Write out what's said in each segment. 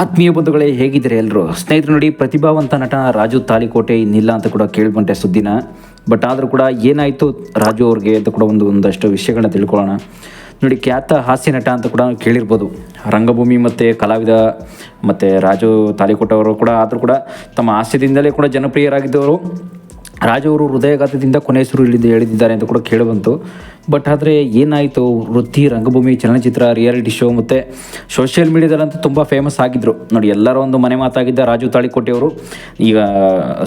ಆತ್ಮೀಯ ಬಂಧುಗಳೇ, ಹೇಗಿದ್ದಾರೆ ಎಲ್ಲರೂ? ಸ್ನೇಹಿತರು ನೋಡಿ, ಪ್ರತಿಭಾವಂತ ನಟ ರಾಜು ತಾಲಿಕೋಟೆ ಇನ್ನಿಲ್ಲ ಅಂತ ಕೂಡ ಕೇಳ್ಬಂಟೆ ಸುದ್ದಿನ. ಬಟ್ ಆದರೂ ಕೂಡ ಏನಾಯಿತು ರಾಜು ಅವ್ರಿಗೆ ಅಂತ ಕೂಡ ಒಂದು ಒಂದಷ್ಟು ವಿಷಯಗಳನ್ನ ತಿಳ್ಕೊಳ್ಳೋಣ. ನೋಡಿ, ಖ್ಯಾತ ಹಾಸ್ಯ ನಟ ಅಂತ ಕೂಡ ಕೇಳಿರ್ಬೋದು. ರಂಗಭೂಮಿ ಮತ್ತು ಕಲಾವಿದ ಮತ್ತು ರಾಜು ತಾಲಿಕೋಟೆ ಅವರು ಕೂಡ ಆದರೂ ಕೂಡ ತಮ್ಮ ಹಾಸ್ಯದಿಂದಲೇ ಕೂಡ ಜನಪ್ರಿಯರಾಗಿದ್ದವರು. ರಾಜು ಅವರು ಹೃದಯಘಾತದಿಂದ ಕೊನೆಸರು ಇಳಿದು ಹೇಳಿದ್ದಾರೆ ಅಂತ ಕೂಡ ಕೇಳಿಬಂತು ಬಟ್ ಆದರೆ ಏನಾಯಿತು ವೃತ್ತಿ ರಂಗಭೂಮಿ ಚಲನಚಿತ್ರ ರಿಯಾಲಿಟಿ ಶೋ ಮತ್ತು ಸೋಷಿಯಲ್ ಮೀಡಿಯಾದಲ್ಲಂತೂ ತುಂಬ ಫೇಮಸ್ ಆಗಿದ್ದರು ನೋಡಿ, ಎಲ್ಲರ ಒಂದು ಮನೆ ಮಾತಾಗಿದ್ದ ರಾಜು ತಾಳಿಕೋಟೆಯವರು ಈಗ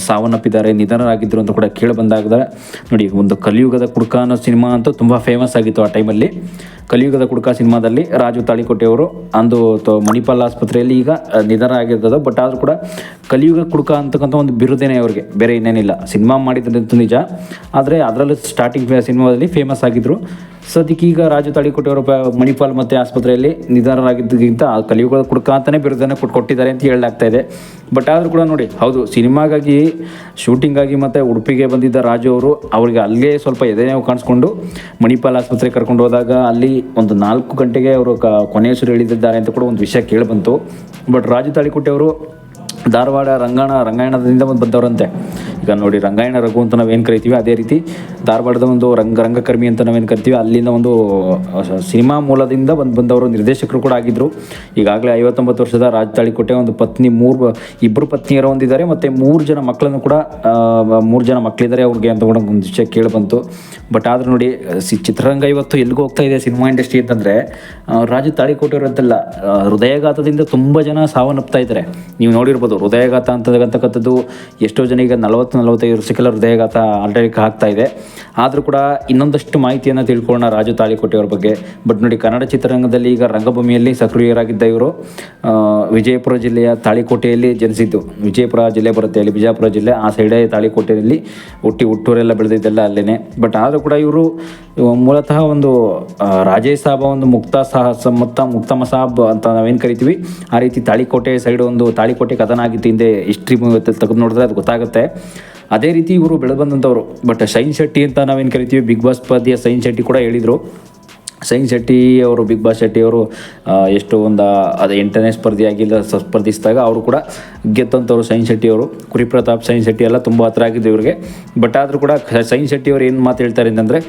ಸಾವನ್ನಪ್ಪಿದ್ದಾರೆ ನಿಧನರಾಗಿದ್ದರು ಅಂತ ಕೂಡ ಕೇಳಿ ಬಂದಾಗ ನೋಡಿ, ಒಂದು ಕಲಿಯುಗದ ಕುಡ್ಕ ಅನ್ನೋ ಸಿನಿಮಾ ಅಂತೂ ತುಂಬ ಫೇಮಸ್ ಆಗಿತ್ತು ಆ ಟೈಮಲ್ಲಿ ಕಲಿಯುಗದ ಕುಡ್ಕ ಸಿನಿಮಾದಲ್ಲಿ ರಾಜು ತಾಳಿಕೋಟೆಯವರು ಅಂದು ಮಣಿಪಾಲ್ ಆಸ್ಪತ್ರೆಯಲ್ಲಿ ಈಗ ನಿಧನ ಆಗಿರ್ತದೆ ಬಟ್ ಆದರೂ ಕೂಡ ಕಲಿಯುಗ ಕುಡ್ಕ ಅಂತಕ್ಕಂಥ ಒಂದು ಬಿರುದೇನೆ ಅವರಿಗೆ, ಬೇರೆ ಇನ್ನೇನಿಲ್ಲ. ಸಿನಿಮಾ ಮಾಡಿದ್ರಂತೂ ನಿಜ. ಆದರೆ ಅದರಲ್ಲೂ ಸ್ಟಾರ್ಟಿಂಗ್ ಸಿನಿಮಾದಲ್ಲಿ ಫೇಮಸ್ ಆಗಿದ್ದರು ಸೊ ಈಗ ರಾಜು ತಾಳಿಕೋಟೆಯವರು ಮಣಿಪಾಲ್ ಮತ್ತು ಆಸ್ಪತ್ರೆಯಲ್ಲಿ ನಿಧನರಾಗಿದ್ದಕ್ಕಿಂತ ಆ ಕಲಿಯುಗದ ಕುಡುಕ ಅಂತಲೇ ಬಿರುದನ್ನು ಕೊಟ್ಟು ಕೊಟ್ಟಿದ್ದಾರೆ ಅಂತ ಹೇಳಲಾಗ್ತಾ ಇದೆ. ಬಟ್ ಆದರೂ ಕೂಡ ನೋಡಿ, ಹೌದು, ಸಿನಿಮಾಗಾಗಿ, ಶೂಟಿಂಗಾಗಿ ಮತ್ತು ಉಡುಪಿಗೆ ಬಂದಿದ್ದ ರಾಜು ಅವರು ಅವರಿಗೆ ಅಲ್ಲೇ ಸ್ವಲ್ಪ ಎದೆ ನೋವು ಕಾಣಿಸ್ಕೊಂಡು ಮಣಿಪಾಲ್ ಆಸ್ಪತ್ರೆಗೆ ಕರ್ಕೊಂಡು ಹೋದಾಗ ಅಲ್ಲಿ ಒಂದು ನಾಲ್ಕು ಗಂಟೆಗೆ ಅವರು ಕ ಕೊನೆಯಸರು ಹೇಳಿದ್ದಾರೆ ಅಂತ ಕೂಡ ಒಂದು ವಿಷಯ ಕೇಳಿಬಂತು ಬಟ್ ರಾಜು ತಾಳಿಕೋಟೆ ಅವರು ಧಾರವಾಡ ರಂಗಾಣ, ರಂಗಾಯಣದಿಂದ ಬಂದವರಂತೆ. ಈಗ ನೋಡಿ ರಂಗಾಯಣ ರಘು ಅಂತ ನಾವೇನು ಕರಿತೀವಿ? ಅದೇ ರೀತಿ ಧಾರವಾಡದ ಒಂದು ರಂಗ ರಂಗಕರ್ಮಿ ಅಂತ ನಾವೇನು ಕರಿತೀವಿ? ಅಲ್ಲಿಂದ ಒಂದು ಸಿನಿಮಾ ಮೂಲದಿಂದ ಬಂದು, ಬಂದವರು ನಿರ್ದೇಶಕರು ಕೂಡ ಆಗಿದ್ದರು ಈಗಾಗಲೇ ಐವತ್ತೊಂಬತ್ತು ವರ್ಷದ ರಾಜ್ ತಾಳಿಕೋಟೆ ಒಂದು ಪತ್ನಿ, ಮೂರು ಇಬ್ಬರು ಪತ್ನಿಯರು ಹೊಂದಿದ್ದಾರೆ ಮತ್ತು ಮೂರು ಜನ ಮಕ್ಕಳನ್ನು ಕೂಡ ಮೂರು ಜನ ಮಕ್ಕಳಿದ್ದಾರೆ ಅವ್ರಿಗೆ ಅಂತ ಕೂಡ ಒಂದು ವಿಷಯ ಕೇಳಿ ಬಂತು. ಬಟ್ ಆದರೂ ನೋಡಿ, ಸಿ, ಚಿತ್ರರಂಗ ಇವತ್ತು ಎಲ್ಲಿಗೂ ಹೋಗ್ತಾ ಇದೆ ಸಿನಿಮಾ ಇಂಡಸ್ಟ್ರಿ ಅಂತಂದರೆ ರಾಜು ತಾಳಿಕೋಟೆ ಇರೋದಲ್ಲ ಹೃದಯಾಘಾತದಿಂದ ತುಂಬ ಜನ ಸಾವನ್ನಪ್ತಾ ಇದ್ದಾರೆ. ನೀವು ನೋಡಿರ್ಬೋದು, ಹೃದಯಘಾತ ಅಂತಕ್ಕಂಥದ್ದು, ಎಷ್ಟೋ ಜನ ಈಗ ನಲವತ್ತು ನಲವತ್ತೈದು ವರ್ಷಕ್ಕೆಲ್ಲ ಹೃದಯಾಘಾತ ಆಲ್ರೆಡಿ ಆಗ್ತಾ ಇದೆ. ಆದರೂ ಕೂಡ ಇನ್ನೊಂದಷ್ಟು ಮಾಹಿತಿಯನ್ನು ತಿಳ್ಕೊಳ್ಳೋಣ ರಾಜು ತಾಳಿಕೋಟೆ ಅವ್ರ ಬಗ್ಗೆ. ಬಟ್ ನೋಡಿ, ಕನ್ನಡ ಚಿತ್ರರಂಗದಲ್ಲಿ ಈಗ ರಂಗಭೂಮಿಯಲ್ಲಿ ಸಕ್ರಿಯರಾಗಿದ್ದ ಇವರು ವಿಜಯಪುರ ಜಿಲ್ಲೆಯ ತಾಳಿಕೋಟೆಯಲ್ಲಿ ಜನಿಸಿದ್ದು. ವಿಜಯಪುರ ಜಿಲ್ಲೆ ಬರುತ್ತೆ ಅಲ್ಲಿ, ಬಿಜಾಪುರ ಜಿಲ್ಲೆ, ಆ ಸೈಡೇ ತಾಳಿಕೋಟೆಯಲ್ಲಿ ಹುಟ್ಟಿ ಹುಟ್ಟೂರೆಲ್ಲ ಬೆಳೆದಿದ್ದೆಲ್ಲ ಅಲ್ಲೇ ಬಟ್ ಆದರೂ ಕೂಡ ಇವರು ಮೂಲತಃ ಒಂದು ರಾಜೇ ಸಾಬ ಒಂದು ಮುಕ್ತ ಸಾಹಸ, ಮುಕ್ತ, ಮುಕ್ತಮ ಸಾಬ್ ಅಂತ ನಾವೇನು ಕರಿತೀವಿ. ಆ ರೀತಿ ತಾಳಿಕೋಟೆ ಸೈಡ್ ಒಂದು ತಾಳಿಕೋಟೆ ಕಥನ ಆಗಿತ್ತು ಹಿಂದೆ ಹಿಸ್ಟ್ರಿ ತೆಗೆದು ನೋಡಿದ್ರೆ ಅದು ಗೊತ್ತಾಗುತ್ತೆ. ಅದೇ ರೀತಿ ಇವರು ಬೆಳೆದು ಬಂದಂಥವ್ರು ಬಟ್ ಶೈನ್ ಶೆಟ್ಟಿ ಅಂತ ನಾವೇನು ಕರಿತೀವಿ? ಬಿಗ್ ಬಾಸ್ ಸ್ಪರ್ಧೆಯ ಶೈನ್ ಶೆಟ್ಟಿ ಕೂಡ ಹೇಳಿದರು. ಸೈನ್ ಶೆಟ್ಟಿ ಅವರು, ಬಿಗ್ ಬಾಸ್ ಶೆಟ್ಟಿ ಅವರು ಎಷ್ಟು ಒಂದು, ಅದು ಎಂಟನೇ ಸ್ಪರ್ಧೆಯಾಗಿಲ್ಲ ಸ್ಪರ್ಧಿಸಿದಾಗ ಅವರು ಕೂಡ ಗೆದ್ದಂಥವ್ರು ಸೈನ್ ಶೆಟ್ಟಿ ಅವರು. ಕುರಿ ಪ್ರತಾಪ್, ಸೈನ್ ಶೆಟ್ಟಿ ಎಲ್ಲ ತುಂಬ ಹತ್ರ ಆಗಿದ್ದು ಇವರಿಗೆ. ಬಟ್ ಆದರೂ ಕೂಡ ಸೈನ್ ಶೆಟ್ಟಿ ಅವರು ಏನು ಮಾತು ಹೇಳ್ತಾರೆ ಅಂತಂದರೆ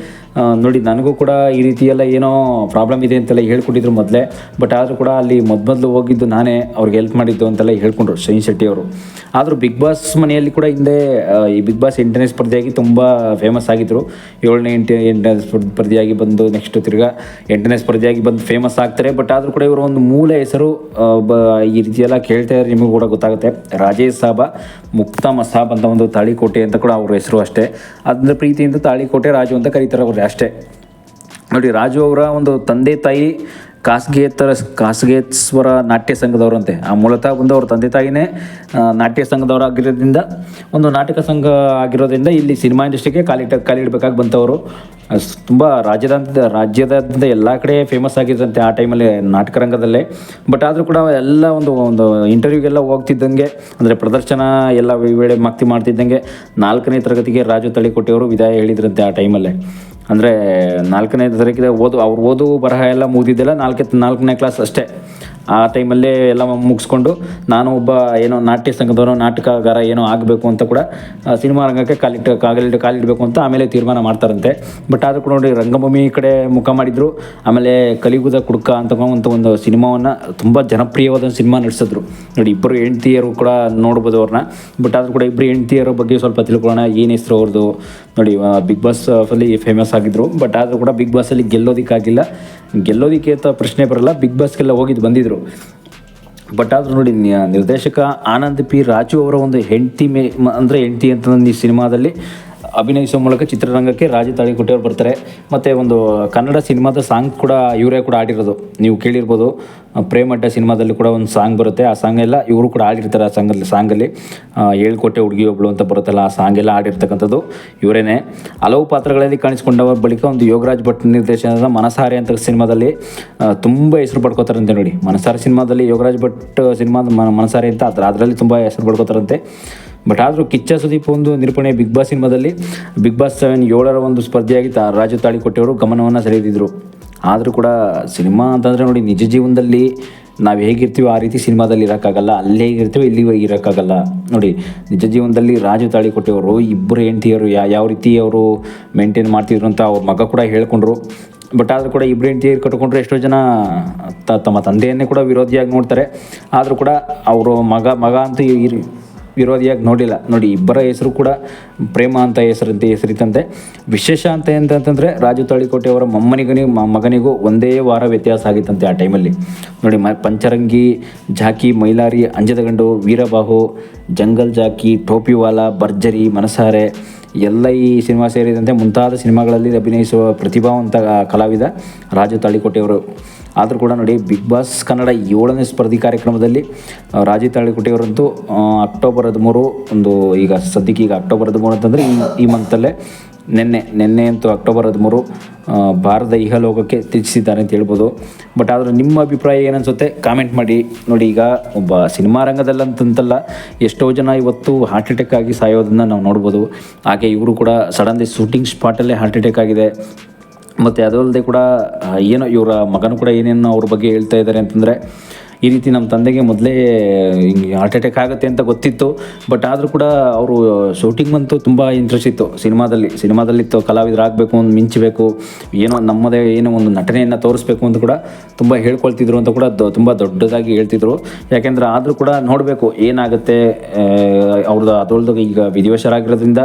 ನೋಡಿ ನನಗೂ ಕೂಡ ಈ ರೀತಿಯೆಲ್ಲ ಏನೋ ಪ್ರಾಬ್ಲಮ್ ಇದೆ ಅಂತೆಲ್ಲ ಹೇಳ್ಕೊಟ್ಟಿದ್ರು ಮೊದಲೇ. ಬಟ್ ಆದರೂ ಕೂಡ ಅಲ್ಲಿ ಮೊದಲು ಹೋಗಿದ್ದು ನಾನೇ, ಅವ್ರಿಗೆ ಹೆಲ್ಪ್ ಮಾಡಿದ್ದು ಅಂತೆಲ್ಲ ಹೇಳ್ಕೊಂಡ್ರು ಸೈನ್ ಶೆಟ್ಟಿ ಅವರು. ಆದರೂ ಬಿಗ್ ಬಾಸ್ ಮನೆಯಲ್ಲಿ ಕೂಡ ಹಿಂದೆ ಈ ಬಿಗ್ ಬಾಸ್ ಎಂಟನೇ ಸ್ಪರ್ಧೆಯಾಗಿ ತುಂಬ ಫೇಮಸ್ ಆಗಿದ್ದರು ಏಳನೇ ಎಂಟು ಎಂಟನೇ ಸ್ಪರ್ಧೆಯಾಗಿ ಬಂದು ನೆಕ್ಸ್ಟ್ ತಿರ್ಗಾ ಎಂಟನೇ ಸ್ಪರ್ಧೆಯಾಗಿ ಬಂದು ಫೇಮಸ್ ಆಗ್ತಾರೆ. ಬಟ್ ಆದರೂ ಕೂಡ ಇವರು ಒಂದು ಮೂಲ ಹೆಸರು ಬ, ಈ ರೀತಿಯೆಲ್ಲ ಕೇಳ್ತಾ ಇದ್ರೆ ನಿಮಗೂ ಕೂಡ ಗೊತ್ತಾಗುತ್ತೆ. ರಾಜೇಶ್ ಸಾಬ, ಮುಕ್ತ ಮಸಾಬ್ ಅಂತ ಒಂದು ತಾಳಿಕೋಟೆ ಅಂತ ಕೂಡ ಅವ್ರ ಹೆಸರು ಅಷ್ಟೇ. ಅದನ್ನ ಪ್ರೀತಿಯಿಂದ ತಾಳಿಕೋಟೆ ರಾಜು ಅಂತ ಕರೀತಾರೆ ಅವ್ರಿಗೆ ಅಷ್ಟೇ. ನೋಡಿ, ರಾಜು ಅವರ ಒಂದು ತಂದೆ ತಾಯಿ ಖಾಸಗೇತರ ಖಾಸಗೇಶ್ವರ ನಾಟ್ಯ ಸಂಘದವರಂತೆ. ಆ ಮೂಲತಃ ಒಂದು ಅವ್ರ ತಂದೆ ತಾಯಿನೇ ನಾಟ್ಯ ಸಂಘದವರು ಆಗಿರೋದ್ರಿಂದ, ಒಂದು ನಾಟಕ ಸಂಘ ಆಗಿರೋದ್ರಿಂದ ಇಲ್ಲಿ ಸಿನಿಮಾ ಇಂಡಸ್ಟ್ರಿಗೆ ಕಾಲಿಟ್ಟ ಕಾಲಿಡಬೇಕಾಗಿ ಬಂತವರು. ತುಂಬ ರಾಜ್ಯದ ರಾಜ್ಯದಾದ್ಯಂತ ಎಲ್ಲ ಕಡೆ ಫೇಮಸ್ ಆಗಿದ್ದಂತೆ ಆ ಟೈಮಲ್ಲಿ ನಾಟಕ ರಂಗದಲ್ಲೇ. ಬಟ್ ಆದರೂ ಕೂಡ ಎಲ್ಲ ಒಂದು ಒಂದು ಇಂಟರ್ವ್ಯೂಗೆಲ್ಲ ಹೋಗ್ತಿದ್ದಂಗೆ, ಅಂದರೆ ಪ್ರದರ್ಶನ ಎಲ್ಲ ವೇಳೆ ಮಕ್ತಿ ಮಾಡ್ತಿದ್ದಂಗೆ, ನಾಲ್ಕನೇ ತರಗತಿಗೆ ರಾಜು ತಳಿ ಕೊಟ್ಟಿಯವರು ವಿದಾಯ ಹೇಳಿದ್ರಂತೆ ಆ ಟೈಮಲ್ಲೇ ಅಂದರೆ ನಾಲ್ಕನೇ ತರಗತಿ ಓದು ಅವ್ರು ಓದು ಬರಹ ಎಲ್ಲ ಮುಗಿದಿದ್ದೆಲ್ಲ ನಾಲ್ಕೇ ನಾಲ್ಕನೇ ಕ್ಲಾಸ್ ಅಷ್ಟೇ. ಆ ಟೈಮಲ್ಲೇ ಎಲ್ಲ ಮುಗಿಸ್ಕೊಂಡು ನಾನು ಒಬ್ಬ ಏನೋ ನಾಟ್ಯ ಸಂಘದವರು ನಾಟಕಗಾರ ಏನೋ ಆಗಬೇಕು ಅಂತ ಕೂಡ ಸಿನಿಮಾ ರಂಗಕ್ಕೆ ಕಾಲಿಟ್ಟು ಕಾಲಿಟ್ಟು, ಕಾಲಿಡಬೇಕು ಅಂತ ಆಮೇಲೆ ತೀರ್ಮಾನ ಮಾಡ್ತಾರಂತೆ. ಬಟ್ ಆದರೂ ಕೂಡ ನೋಡಿ ರಂಗಭೂಮಿ ಕಡೆ ಮುಖ ಮಾಡಿದರು, ಆಮೇಲೆ ಕಲಿಗುದ ಕುಡುಕ ಅಂತ ಒಂದು ಸಿನಿಮಾವನ್ನು ತುಂಬ ಜನಪ್ರಿಯವಾದ ಸಿನಿಮಾ ನಡೆಸಿದ್ರು. ನೋಡಿ ಇಬ್ಬರು ಹೆಂಡ್ತಿಯರು ಕೂಡ ನೋಡ್ಬೋದು ಅವ್ರನ್ನ. ಬಟ್ ಆದರೂ ಕೂಡ ಇಬ್ಬರು ಹೆಂಡ್ತಿಯರ ಬಗ್ಗೆ ಸ್ವಲ್ಪ ತಿಳ್ಕೊಳ್ಳೋಣ. ಏನು ಹೆಸರು ಅವ್ರದ್ದು? ನೋಡಿ ಬಿಗ್ ಬಾಸ್ ಅಲ್ಲಿ ಫೇಮಸ್ ಆಗಿದ್ರು. ಬಟ್ ಆದರೂ ಕೂಡ ಬಿಗ್ ಬಾಸಲ್ಲಿ ಗೆಲ್ಲೋದಕ್ಕಾಗಿಲ್ಲ. ಗೆಲ್ಲೋದಕ್ಕೆ ಅಂತ ಪ್ರಶ್ನೆ ಬರಲ್ಲ. ಬಿಗ್ ಬಾಸ್ಗೆಲ್ಲ ಹೋಗಿದ್ದು ಬಂದಿದ್ರು. ಬಟ್ ಆದರೂ ನೋಡಿ ನಿರ್ದೇಶಕ ಆನಂದ್ ಪಿ ರಾಜು ಅವರ ಒಂದು ಹೆಂಡತಿ ಮೇ ಮ- ಅಂದರೆ ಹೆಂಡತಿ ಅಂತ ಈ ಸಿನಿಮಾದಲ್ಲಿ ಅಭಿನಯಿಸುವ ಮೂಲಕ ಚಿತ್ರರಂಗಕ್ಕೆ ರಾಜು ತಾಳಿಕೊಟ್ಟೆಯವರು ಬರ್ತಾರೆ. ಮತ್ತು ಒಂದು ಕನ್ನಡ ಸಿನಿಮಾದ ಸಾಂಗ್ ಕೂಡ ಇವರೇ ಕೂಡ ಆಡಿರೋದು ನೀವು ಕೇಳಿರ್ಬೋದು ಪ್ರೇಮ್ ಪ್ರೇಮಡ್ಡ ಸಿನಿಮಾದಲ್ಲಿ ಕೂಡ ಒಂದು ಸಾಂಗ್ ಬರುತ್ತೆ. ಆ ಸಾಂಗ್ ಎಲ್ಲ ಇವರು ಕೂಡ ಆಡಿರ್ತಾರೆ ಆ ಸಾಂಗಲ್ಲಿ ಸಾಂಗಲ್ಲಿ. ಏಳ್ಕೋಟೆ ಹುಡುಗಿ ಒಬ್ಳು ಅಂತ ಬರುತ್ತಲ್ಲ, ಆ ಸಾಂಗ್ ಎಲ್ಲ ಆಡಿರ್ತಕ್ಕಂಥದ್ದು ಇವರೇನೆ. ಹಲವು ಪಾತ್ರಗಳಲ್ಲಿ ಕಾಣಿಸಿಕೊಂಡವರ ಬಳಿಕ ಒಂದು ಯೋಗರಾಜ್ ಭಟ್ ನಿರ್ದೇಶನದ ಮನಸಾರೆ ಅಂತ ಸಿನಿಮಾದಲ್ಲಿ ತುಂಬ ಹೆಸರು ಪಡ್ಕೋತಾರಂತೆ ನೋಡಿ. ಮನಸಾರೆ ಸಿನಿಮಾದಲ್ಲಿ ಯೋಗರಾಜ್ ಭಟ್ ಸಿನಿಮಾದ ಮನಸಾರೆ ಅಂತ ಅದ್ರ ಅದರಲ್ಲಿ ತುಂಬ ಹೆಸರು ಪಡ್ಕೋತಾರಂತೆ. ಬಟ್ ಆದರೂ ಕಿಚ್ಚ ಸುದೀಪ್ ಒಂದು ನಿರೂಪಣೆ ಬಿಗ್ ಬಾಸ್ ಸಿನಿಮಾದಲ್ಲಿ ಬಿಗ್ ಬಾಸ್ ಸೆವೆನ್ ಏಳರ ಒಂದು ಸ್ಪರ್ಧೆಯಾಗಿ ತಾ ರಾಜು ತಾಳಿಕೊಟ್ಟೆಯವರು ಗಮನವನ್ನು ಸೆಳೆದಿದ್ದರು ಆದರೂ ಕೂಡ ಸಿನಿಮಾ ಅಂತಂದರೆ ನೋಡಿ ನಿಜ ಜೀವನದಲ್ಲಿ ನಾವು ಹೇಗಿರ್ತೀವೋ ಆ ರೀತಿ ಸಿನಿಮಾದಲ್ಲಿ ಇರೋಕ್ಕಾಗಲ್ಲ, ಅಲ್ಲಿ ಹೇಗಿರ್ತೀವೋ ಇಲ್ಲಿ ಇರೋಕ್ಕಾಗಲ್ಲ. ನೋಡಿ ನಿಜ ಜೀವನದಲ್ಲಿ ರಾಜು ತಾಳಿ ಕೊಟ್ಟಿಯವರು ಇಬ್ಬರು ಹೆಂಡತಿಯವರು ಯಾ, ಯಾವ ರೀತಿ ಅವರು ಮೇಂಟೈನ್ ಮಾಡ್ತಿದ್ರು ಅಂತ ಅವ್ರ ಮಗ ಕೂಡ ಹೇಳ್ಕೊಂಡ್ರು. ಬಟ್ ಆದರೂ ಕೂಡ ಇಬ್ಬರು ಹೆಂಡತಿಯರು ಕಟ್ಕೊಂಡ್ರೆ ಎಷ್ಟೋ ಜನ ತಮ್ಮ ತಂದೆಯನ್ನೇ ಕೂಡ ವಿರೋಧಿಯಾಗಿ ನೋಡ್ತಾರೆ. ಆದರೂ ಕೂಡ ಅವರು ಮಗ ಮಗ ಅಂತೂ ವಿರೋಧಿಯಾಗಿ ನೋಡಿಲ್ಲ. ನೋಡಿ, ಇಬ್ಬರ ಹೆಸರು ಕೂಡ ಪ್ರೇಮ ಅಂತ ಹೆಸರಂತೆ, ಹೆಸರಿತಂತೆ. ವಿಶೇಷ ಅಂತ ಎಂತಂತಂದರೆ ರಾಜು ತಾಳಿಕೋಟೆ ಅವರ ಮೊಮ್ಮನಿಗನಿಗೂ, ಮ- ಮಗನಿಗೂ ಒಂದೇ ವಾರ ವ್ಯತ್ಯಾಸ ಆಗಿತ್ತಂತೆ ಆ ಟೈಮಲ್ಲಿ. ನೋಡಿ, ಮ, Pancharangi, Jackie, Mylari, Anjadagandu, Veerabahu, jungle Jackie Topiwala Bharjari, Manasaare, ಎಲ್ಲ ಈ ಸಿನಿಮಾ ಸೇರಿದಂತೆ ಮುಂತಾದ ಸಿನಿಮಾಗಳಲ್ಲಿ ಅಭಿನಯಿಸುವ ಪ್ರತಿಭಾವಂತ ಕಲಾವಿದ ರಾಜು ತಾಳಿಕೋಟೆಯವರು ಆದರೂ ಕೂಡ ನೋಡಿ ಬಿಗ್ ಬಾಸ್ ಕನ್ನಡ ಏಳನೇ ಸ್ಪರ್ಧಿ ಕಾರ್ಯಕ್ರಮದಲ್ಲಿ ರಾಜು ತಾಳಿಕೋಟೆಯವರಂತೂ ಅಕ್ಟೋಬರ್ ಹದಿಮೂರು ಒಂದು ಈಗ ಸದ್ಯಕ್ಕೆ ಈಗ ಅಕ್ಟೋಬರ್ ಹದಿಮೂರು ಅಂತಂದರೆ ಈ ಈ ಮಂತಲ್ಲೇ ನಿನ್ನೆ ನಿನ್ನೆ ಅಂತೂ ಅಕ್ಟೋಬರ್ ಹದಿಮೂರು ಭಾರತ ಇಹಲೋಕಕ್ಕೆ ತಿಳಿಸಿದ್ದಾರೆ ಅಂತ ಹೇಳ್ಬೋದು. ಬಟ್ ಆದರೆ ನಿಮ್ಮ ಅಭಿಪ್ರಾಯ ಏನನ್ಸುತ್ತೆ? ಕಾಮೆಂಟ್ ಮಾಡಿ. ನೋಡಿ ಈಗ ಒಬ್ಬ ಸಿನಿಮಾ ರಂಗದಲ್ಲಂತಂತಲ್ಲ ಎಷ್ಟೋ ಜನ ಇವತ್ತು ಹಾರ್ಟ್ ಅಟ್ಯಾಕ್ ಆಗಿ ಸಾಯೋದನ್ನು ನಾವು ನೋಡ್ಬೋದು. ಹಾಗೆ ಇವರು ಕೂಡ ಸಡನ್ಲಿ ಶೂಟಿಂಗ್ ಸ್ಪಾಟಲ್ಲೇ ಹಾರ್ಟ್ ಅಟ್ಯಾಕ್ ಆಗಿದೆ. ಮತ್ತು ಅದಲ್ಲದೆ ಕೂಡ ಏನೋ ಇವರ ಮಗನೂ ಕೂಡ ಏನೇನು ಅವ್ರ ಬಗ್ಗೆ ಹೇಳ್ತಾ ಇದ್ದಾರೆ ಅಂತಂದರೆ, ಈ ರೀತಿ ನಮ್ಮ ತಂದೆಗೆ ಮೊದಲೇ, ಹಿಂಗೆ ಹಾರ್ಟ್ ಅಟ್ಯಾಕ್ ಆಗುತ್ತೆ ಅಂತ ಗೊತ್ತಿತ್ತು. ಬಟ್ ಆದರೂ ಕೂಡ ಅವರು ಶೂಟಿಂಗ್ ಅಂತೂ ತುಂಬ ಇಂಟ್ರೆಸ್ಟ್ ಇತ್ತು. ಸಿನಿಮಾದಲ್ಲಿ, ಸಿನಿಮಾದಲ್ಲಿತ್ತು ಕಲಾವಿದರಾಗಬೇಕು ಒಂದು ಮಿಂಚಬೇಕು, ಏನೋ ನಮ್ಮದೇ ಏನೋ ಒಂದು ನಟನೆಯನ್ನು ತೋರಿಸ್ಬೇಕು ಅಂತ ಕೂಡ ತುಂಬ ಹೇಳ್ಕೊಳ್ತಿದ್ರು ಅಂತ ಕೂಡ ತುಂಬ ದೊಡ್ಡದಾಗಿ ಹೇಳ್ತಿದ್ರು. ಯಾಕೆಂದರೆ ಆದರೂ ಕೂಡ ನೋಡಬೇಕು, ಏನಾಗುತ್ತೆ ಅವ್ರದ್ದು ಅದೊಳ್ದು ಈಗ ವಿಧಿವಶರಾಗಿರೋದ್ರಿಂದ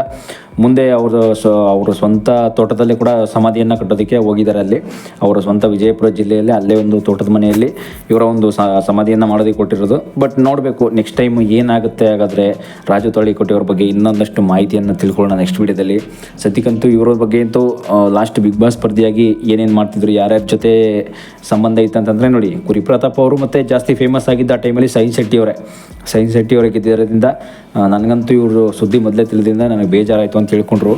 ಮುಂದೆ ಅವರು ಸ್ವ ಅವರ ಸ್ವಂತ ತೋಟದಲ್ಲಿ ಕೂಡ ಸಮಾಧಿಯನ್ನು ಕಟ್ಟೋದಕ್ಕೆ ಹೋಗಿದ್ದಾರೆ ಅಲ್ಲಿ. ಅವರ ಸ್ವಂತ ವಿಜಯಪುರ ಜಿಲ್ಲೆಯಲ್ಲಿ ಅಲ್ಲೇ ಒಂದು ತೋಟದ ಮನೆಯಲ್ಲಿ ಇವರ ಒಂದು ಸಮಾಧಿಯನ್ನು ಮಾಡೋದಕ್ಕೆ ಕೊಟ್ಟಿರೋದು. ಬಟ್ ನೋಡಬೇಕು ನೆಕ್ಸ್ಟ್ ಟೈಮ್ ಏನಾಗುತ್ತೆ ಹಾಗಾದರೆ ರಾಜು ಕೊಟ್ಟಿಯವ್ರ ಬಗ್ಗೆ ಇನ್ನೊಂದಷ್ಟು ಮಾಹಿತಿಯನ್ನು ತಿಳ್ಕೊಳ್ಳೋಣ ನೆಕ್ಸ್ಟ್ ವಿಡಿಯೋದಲ್ಲಿ. ಸದ್ಯಕ್ಕಂತೂ ಇವರ ಬಗ್ಗೆ ಅಂತೂ ಲಾಸ್ಟ್ ಬಿಗ್ ಬಾಸ್ ಸ್ಪರ್ಧಿಯಾಗಿ ಏನೇನು ಮಾಡ್ತಿದ್ರು, ಯಾರ್ಯಾರ ಜೊತೆ ಸಂಬಂಧ ಇತ್ತು ಅಂತಂದರೆ ನೋಡಿ, ಕುರಿ ಪ್ರತಾಪ್ ಅವರು ಮತ್ತು ಜಾಸ್ತಿ ಫೇಮಸ್ ಆಗಿದ್ದ ಆ ಟೈಮಲ್ಲಿ ಸೈನ್ ಶೆಟ್ಟಿ ಅವರೇ. ಸೈನ್ ಶೆಟ್ಟಿ ಅವರೇ ಗೆದ್ದಿರೋದ್ರಿಂದ ನನಗಂತೂ ಇವರು ಸುದ್ದಿ ಮೊದಲೇ ತಿಳಿದ್ರಿಂದ ನನಗೆ ಬೇಜಾರಾಯಿತು ಅಂತ ತಿಳ್ಕೊಂಡ್ರು.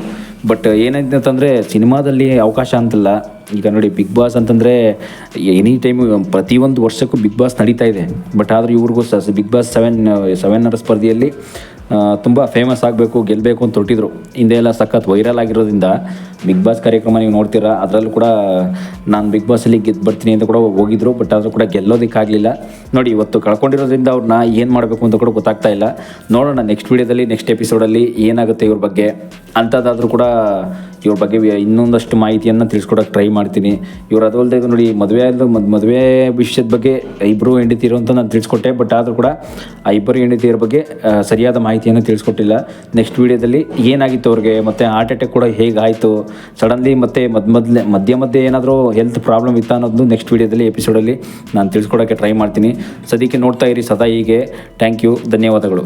ಬಟ್ ಏನಾಯ್ತು ಅಂತಂದರೆ ಸಿನಿಮಾದಲ್ಲಿ ಅವಕಾಶ ಅಂತಲ್ಲ. ಈಗ ನೋಡಿ ಬಿಗ್ ಬಾಸ್ ಅಂತಂದರೆ ಎನಿ ಟೈಮ್ ಪ್ರತಿಯೊಂದು ವರ್ಷಕ್ಕೂ ಬಿಗ್ ಬಾಸ್ ನಡೀತಾ ಇದೆ. ಬಟ್ ಆದರೆ ಇವ್ರಿಗೂ ಸಹ ಬಿಗ್ ಬಾಸ್ ಸೆವೆನ್ ಸೆವೆನ್ನರ ಸ್ಪರ್ಧೆಯಲ್ಲಿ ತುಂಬ ಫೇಮಸ್ ಆಗಬೇಕು ಗೆಲ್ಲಬೇಕು ಅಂತ ಹೊರಟಿದ್ರು. ಹಿಂದೆ ಎಲ್ಲ ಸಖತ್ ವೈರಲ್ ಆಗಿರೋದ್ರಿಂದ ಬಿಗ್ ಬಾಸ್ ಕಾರ್ಯಕ್ರಮ ನೀವು ನೋಡ್ತೀರಾ, ಅದರಲ್ಲೂ ಕೂಡ ನಾನು ಬಿಗ್ ಬಾಸಲ್ಲಿ ಗೆದ್ದು ಬರ್ತೀನಿ ಅಂತ ಕೂಡ ಹೋಗಿದ್ರು ಬಟ್ ಆದರೂ ಕೂಡ ಗೆಲ್ಲೋದಕ್ಕಾಗಲಿಲ್ಲ. ನೋಡಿ, ಇವತ್ತು ಕಳ್ಕೊಂಡಿರೋದ್ರಿಂದ ಅವ್ರನ್ನ ಏನು ಮಾಡಬೇಕು ಅಂತ ಕೂಡ ಗೊತ್ತಾಗ್ತಾ ಇಲ್ಲ. ನೋಡೋಣ ನೆಕ್ಸ್ಟ್ ವೀಡಿಯೋದಲ್ಲಿ ನೆಕ್ಸ್ಟ್ ಎಪಿಸೋಡಲ್ಲಿ ಏನಾಗುತ್ತೆ ಇವ್ರ ಬಗ್ಗೆ. ಅಂಥದ್ದಾದರೂ ಕೂಡ ಇವ್ರ ಬಗ್ಗೆ ಇನ್ನೊಂದಷ್ಟು ಮಾಹಿತಿಯನ್ನು ತಿಳಿಸ್ಕೊಡೋಕೆ ಟ್ರೈ ಮಾಡ್ತೀನಿ. ಇವ್ರು ಅದಲ್ಲದೆ ನೋಡಿ, ಮದುವೆ ಆದ ಮದುವೆ ವಿಷಯದ ಬಗ್ಗೆ ಇಬ್ಬರು ಹೆಂಡತಿರು ಅಂತ ನಾನು ತಿಳಿಸ್ಕೊಟ್ಟೆ ಬಟ್ ಆದರೂ ಕೂಡ ಆ ಇಬ್ಬರು ಹೆಂಡತಿಯರ ಬಗ್ಗೆ ಸರಿಯಾದ ಮಾಹಿತಿಯನ್ನು ತಿಳಿಸ್ಕೊಟ್ಟಿಲ್ಲ. ನೆಕ್ಸ್ಟ್ ವೀಡಿಯೋದಲ್ಲಿ ಏನಾಗಿತ್ತು ಅವ್ರಿಗೆ? ಮತ್ತು ಹಾರ್ಟ್ ಅಟ್ಯಾಕ್ ಕೂಡ ಹೇಗಾಯಿತು? ಸಡನ್ಲಿ ಮತ್ತು ಮದ್ ಮೊದಲೆ ಮಧ್ಯ ಮಧ್ಯೆ ಏನಾದರೂ ಹೆಲ್ತ್ ಪ್ರಾಬ್ಲಮ್ ಇತ್ತು ಅನ್ನೋದು ನೆಕ್ಸ್ಟ್ ವೀಡಿಯೋದಲ್ಲಿ ಎಪಿಸೋಡಲ್ಲಿ ನಾನು ತಿಳಿಸ್ಕೊಡೋಕ್ಕೆ ಟ್ರೈ ಮಾಡ್ತೀನಿ. ಸದ್ಯಕ್ಕೆ ನೋಡ್ತಾ ಇರಿ ಸದಾ ಹೀಗೆ. ಥ್ಯಾಂಕ್ ಯು ಧನ್ಯವಾದಗಳು.